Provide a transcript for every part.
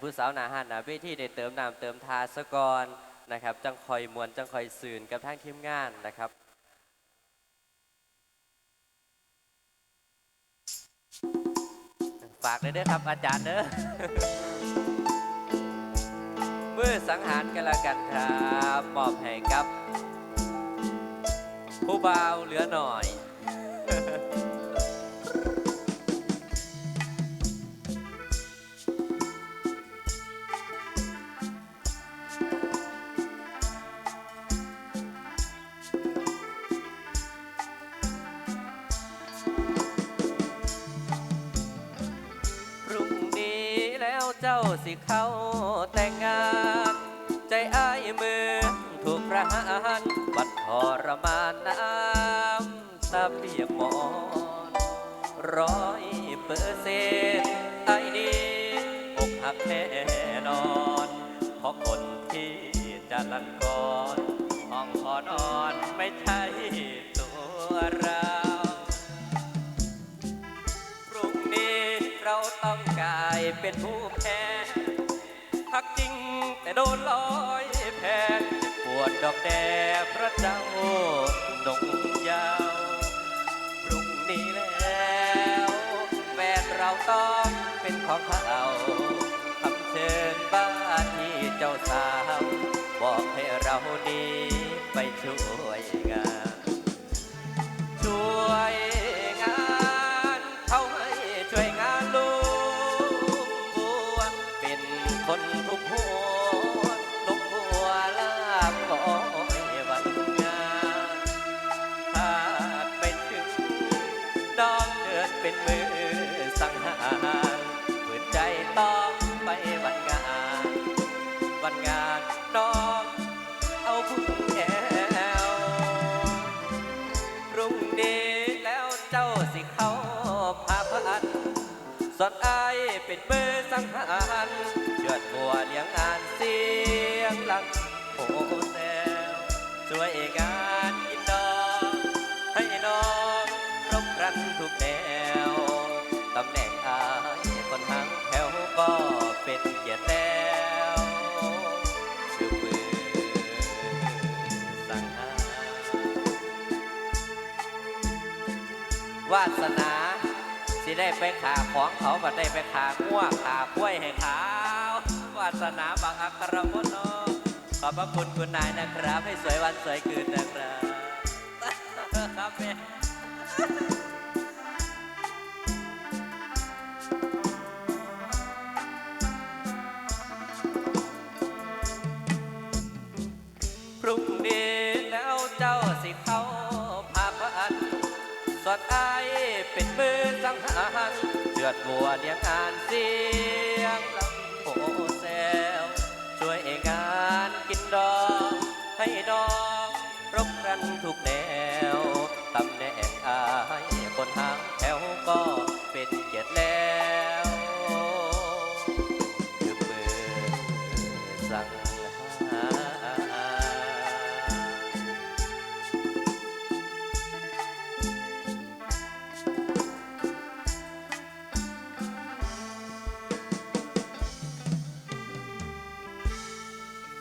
ผู้สาวหนาหันหนาเวทีได้เติมน้ำเติมทาสะกอนนะครับ จังคอยมวนจังคอยสื่นกับทางทีมงานนะครับฝากเลยเด้อครับอาจารย์เด้อมือสังหารกันละกันครับมอบให้กับ ผู้บ่าวเหลือหน่อย เจ้าสิเข้าแต่งงาน ใจอ้ายเมือถูกประหารบัดทรมานน้ำตาเปียกหมอนร้อยเปอร์เซ็นต์ไอ้นี้อกหักแน่นอนเพราะคนที่จะลันก่อนห้องขอนอนไม่ใช่ตัวเรา เป็นผู้แพ้พักจริงแต่โดนลอยแพ้ปวดดอกแดงพระเจ้าดงยาวพรุ่งนี้แล้วแฟนเราต้องเป็นของเขาคำเชิญบ้านที่เจ้าสาว บอกให้เราดีไปช่วย สดอายเป็นเบอร์สังหารเชิดบัวเลี้ยงงานเสียงหลังโอ้แซวช่วยงานกินดองให้น้องรบรันทุกแนวตำแหน่งอายคนทั้งแถวก็เป็นเกียรติแล้วคือมือสังหารวาสนา ได้ไปขาของเขาบัดได้ไปขาง่วขากล้วยให้ขาววาสนาบางอัครพนขอบพระคุณคุณนายนะครับ ให้สวยวันสวยคืนนะครับ ครับแม่พรุ่งนี้แล้วเจ้าสิเข้าพาพันสอดอา เป็นมือสังหารเดือดบัวเลี้ยงงานเสียงลำโพแซวช่วยงานกินดอกให้ดอก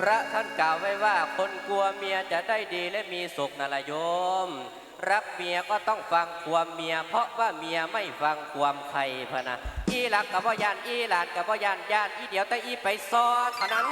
พระท่านกล่าวไว้ว่าคนกลัวเมียจะได้ดีและมีสุขนั่นละโยม รักเมียก็ต้องฟังความเมีย เพราะว่าเมียไม่ฟังความใครพะนะอีหลักกับพ่ยานอีหลานกับพ่ยานยานอีเดียวแต่อีไปซอเท่านั้น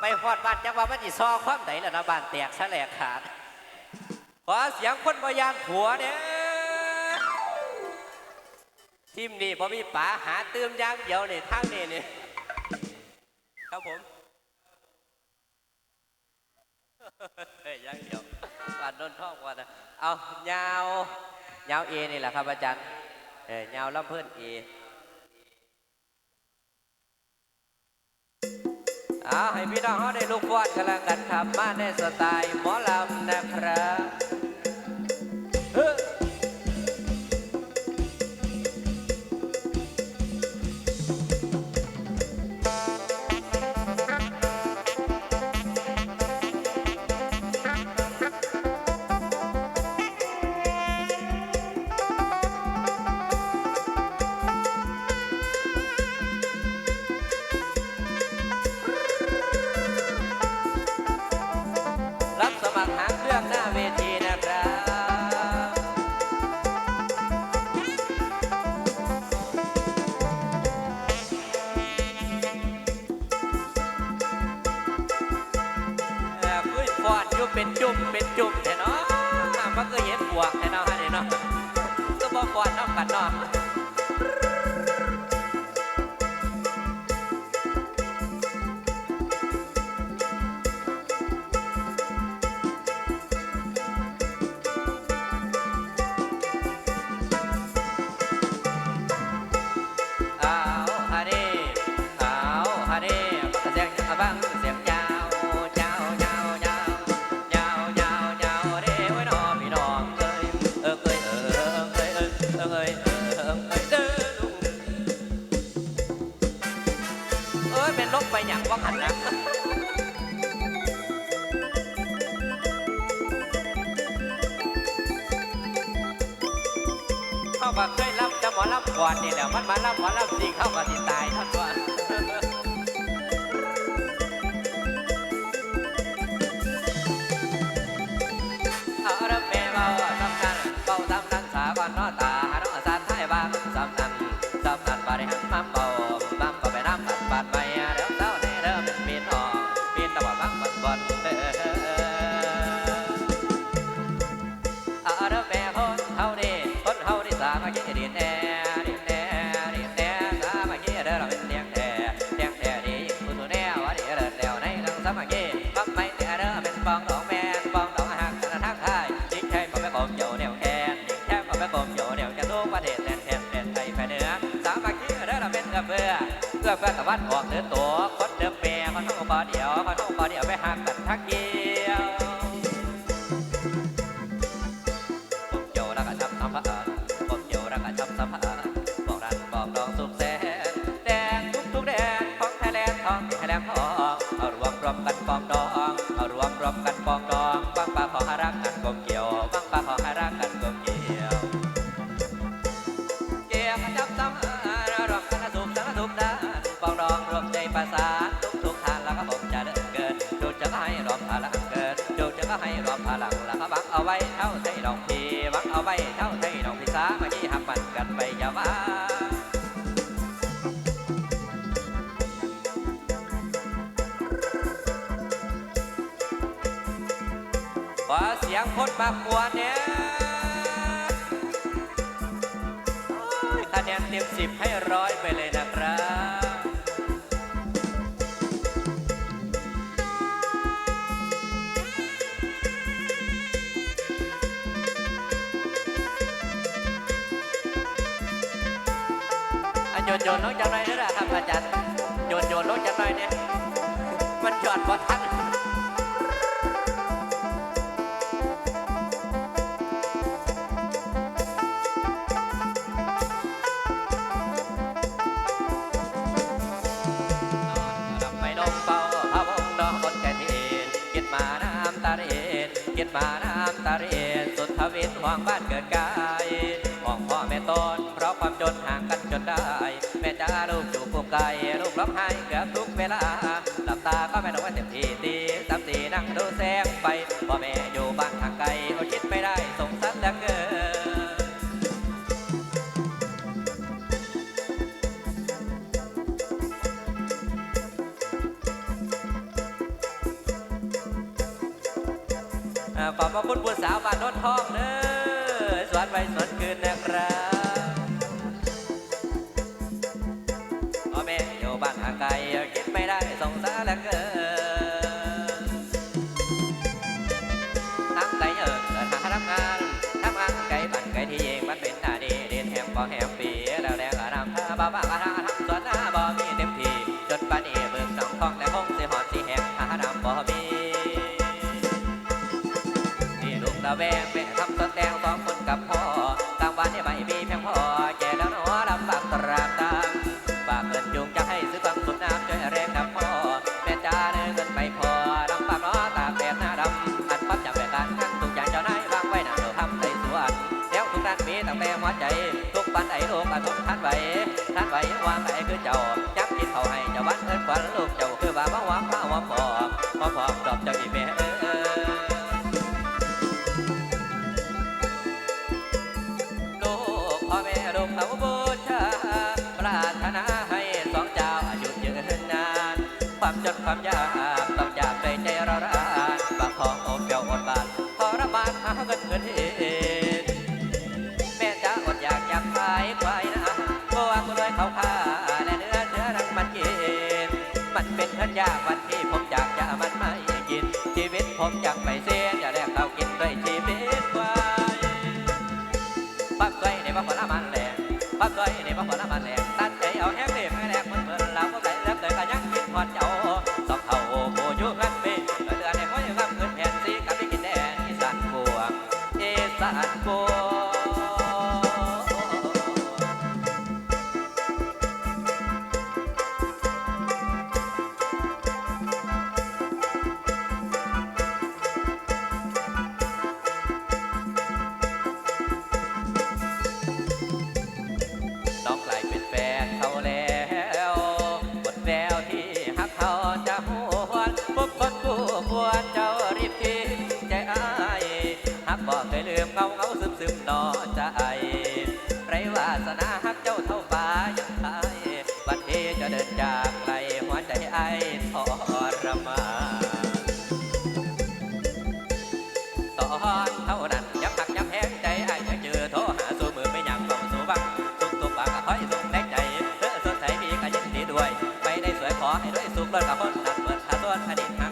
ไปพอดบ้านจังว่ามันจิซอความไหนล่ะนะบ้านแตกแฉลกขาดขอเสียงคนพยานผัวเนี่ยทีมนี้พอมีป๋าหาเติมยางเดียวนี่ทางนี้นี่ย ครับผมเฮ้ยยังเดียวปาดโดนท่องก่อนะเอายาวยาวเอนี่แหละครับอาจารย์เออยาวลำเพื่อนเอเอาให้พี่น้องเขาได้ลูกฟอดกันแล้วกันครับมาในสไตล์หมอลำนะครับ เป็นจุ่มเป็นจุ่ม อรับก่อนนี่แหละมันมารับหมอรับ ฟื้อตะวันออกเดือตัวคนเดือแม่คนท้องบ่เดียวคนท้องบ่เดียวไปหักกันทักเคนมากวนเนี่ยคะแนนเต็มสิบให้ร้อยไปเลยนะครับอันโยนโยนลงจากหน่อยนี่แหละครับอาจารย์โยนโยนลงจากหน่อยเนี่ยมันจอดพอทัน นเกียดมาน้ำตาเรนสุดทวินห่วงบ้านเกิดกายห่วงพ่อแม่ตนเพราะความจนห่างกันจนได้ แม่จ้าลูกอยู่ภูมิไกลลูกร้องไห้เกือบทุกเวลาหลับตาก็ไม่รู้ว่าเต็มที่ตีสามสี่นั่งดูแสงไฟพ่อแม่ บ่มีนี่ลูกตะแวงแม่ทำต้นแตงสองคนกับพ่อกลางวันเนี่ยไม่มีเพียงพอแก่แล้วหนอลำบากตรามตามฝากเงินจุงจะให้ซื้อความสุดน้ำช่วยแรงนำพ่อแม่จ้าเนื้อเงินไม่พอลำบากหนอตากแดดหน้าดำอันปั๊บจับแบบการงานทุกอย่างเจ้านายวางไว้หน้าเราทำในสวนแล้วทุกด้านมีตั้งแต่หัวใจ ทุกปันไอ้ลูกอาทนท่านไหวท่านไหววางไหนคือเจ้าจักกินเขาให้เจ้าบ้านเอิ้นขวัญลูกเจ้า ความตอบจากอีแม่โลกอแม่ลงาบูปรารถนาให้สองเจ้าอายุยืนนาน ความจนความยากต้องจากใจใจราร้านบางของอดเปียวอดบานทรมานหาเงินเงินเองแม่จ้าอดอยากอยากขายควายนะเพราะว่าคุณด้ยเขาฆ่าและเนื้อเชื้อรังมันกินมันเป็นเพื่อนยากวัน ผมอยากไปเซ เงาเงาซึมซึมนอใจไรวาสนาฮักเจ้าเท่าฟ้ายังไทยบัดเฮจะเดินจากไกลหัวใจไอ้อรมานตอนเท่านั้นยังหักยังแหงใจไอ้จะเจอโทรหาสู้มือไม่ยังบอกสู้บังสุกตุกบังห้อยสุกแดกใจเธอสดใสมีกันยินดีด้วย ไปในสวยขอให้ด้วยสุขเลิศกับคนนั้นเมื่อขาต้นอดีต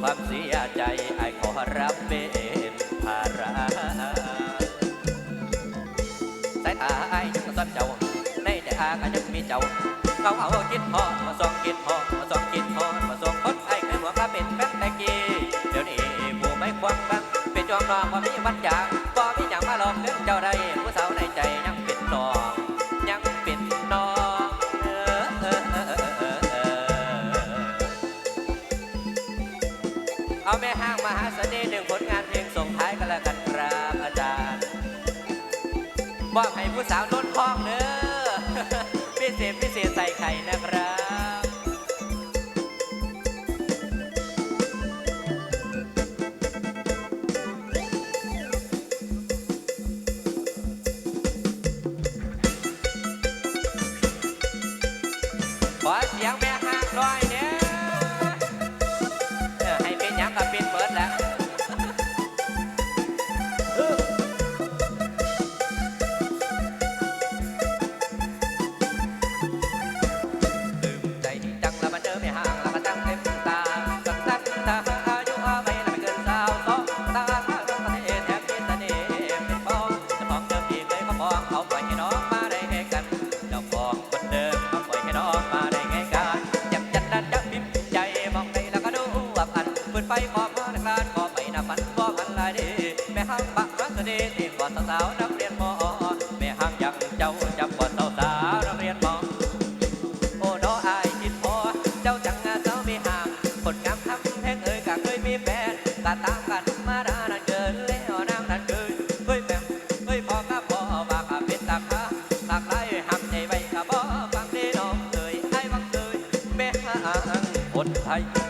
ความเสียใจไอ้ขอรับเป็นภาระสายตาไอ้ยังซ่นเจ้า ในแต่อางไอ้ยังมีเจ้าเขาเอาคิดพอมาสองคิดพอมาสองคิดพอมาสองคนไอ้เคยหัวขาเป็นแฟนแต่กี้เดี๋ยวนี้ผู้ไม่ควงบังเป็นจองนอนว่ามีวันจาก บอกให้ผู้สาวล้นห้องเด้อพิเศษพิเศษใส่ไข่นะครับ は。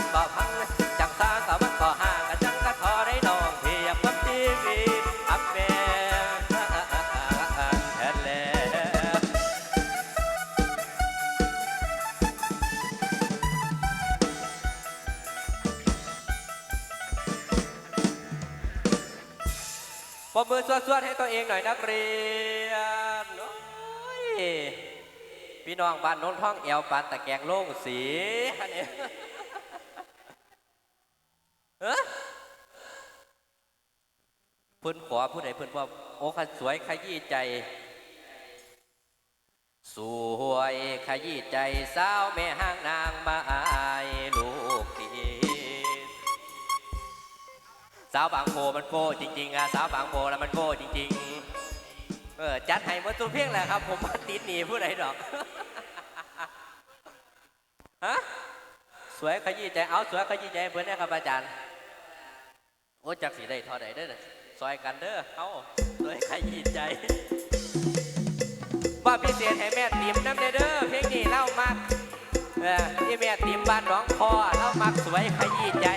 มือสวดๆให้ตัวเองหน่อยนักเรียนโอ้ยพี่น้องบ้านโน้นท้องแอวปานตะแกงโล่งสีอันนี้เอ้เพื้นขอผู้ใดเพื้นว่าโอ้ขสวยขยี้ใจ สวยขยี้ใจสาวแม่ห้างนางมาอาย สาวบางโพมันโก้จริงๆอะสาวบางโพแล้วมันโก้จริงๆ เออจัดให้หมดทุกเพลงแหละครับ ผมมาติดหนีผู้ใดดอกฮะสวยขยี้ใจเอาสวยขยี้ใจเพื่อนนะครับอาจารย์โอ้จักสีได้ทอใดเด้อซอยกันเด้อเอาสวยขยี้ใจว่าพิเศษให้แม่ติมน้ำเด้อเพลงนี้เล่ามักเออที่แม่ติมบ้านหน้องคอเล่ามักสวยขยี้ใจ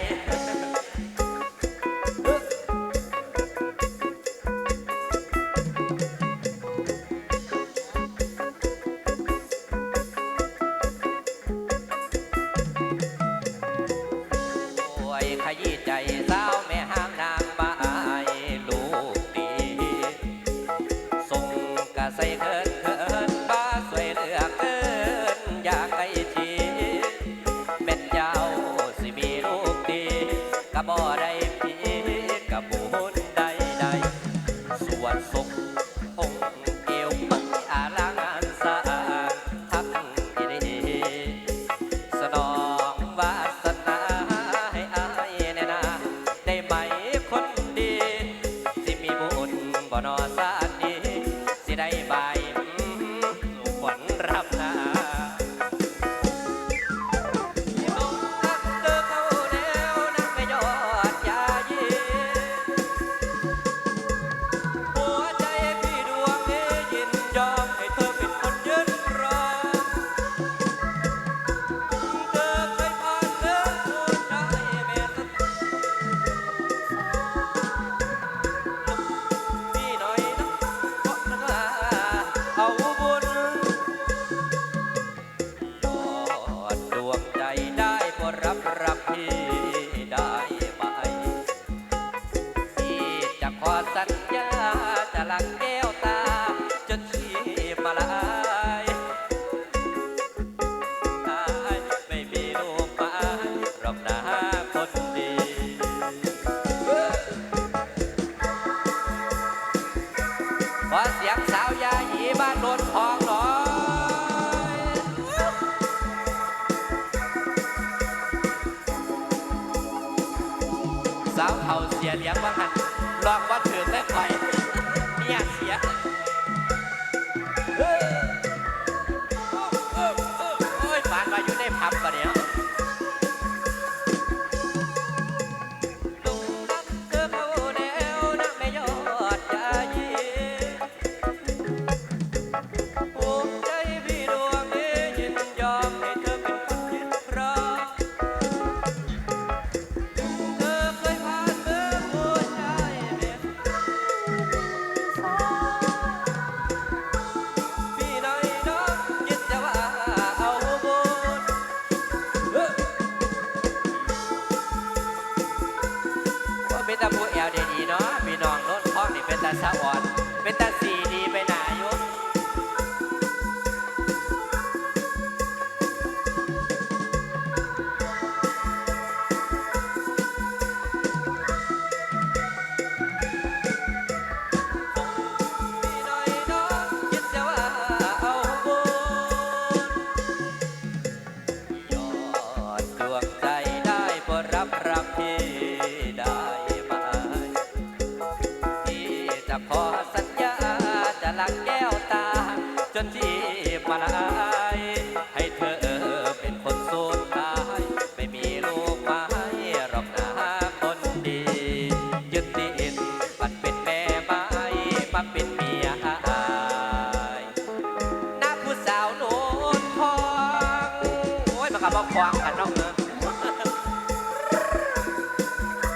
กับมาควางกันน้องเนอะ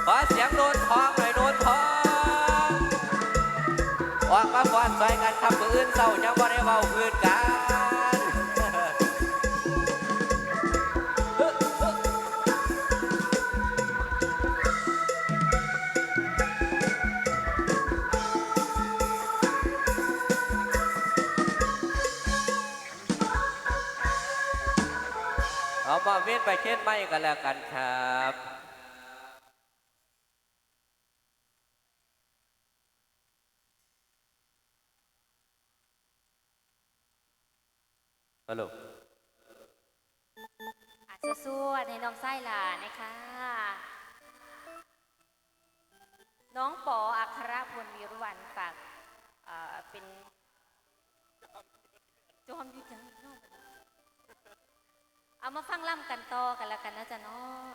ขอเสียงโดนทองหน่อยโดนทองออกมาควานใส่กันทำเพื่อื่นเศร้าจังว่าได้เบาพื้นกัน มินไปเช่นไม่กันแล้วกันครับฮัลโหลอาจจะวให้น้องไส้หลานนะคะ น้องปออัครพลวิรุวันฝากเป็นจอมยุทธ์ เอามาฟังล่ำกันต่อกันละกันนะจ๊ะเนาะ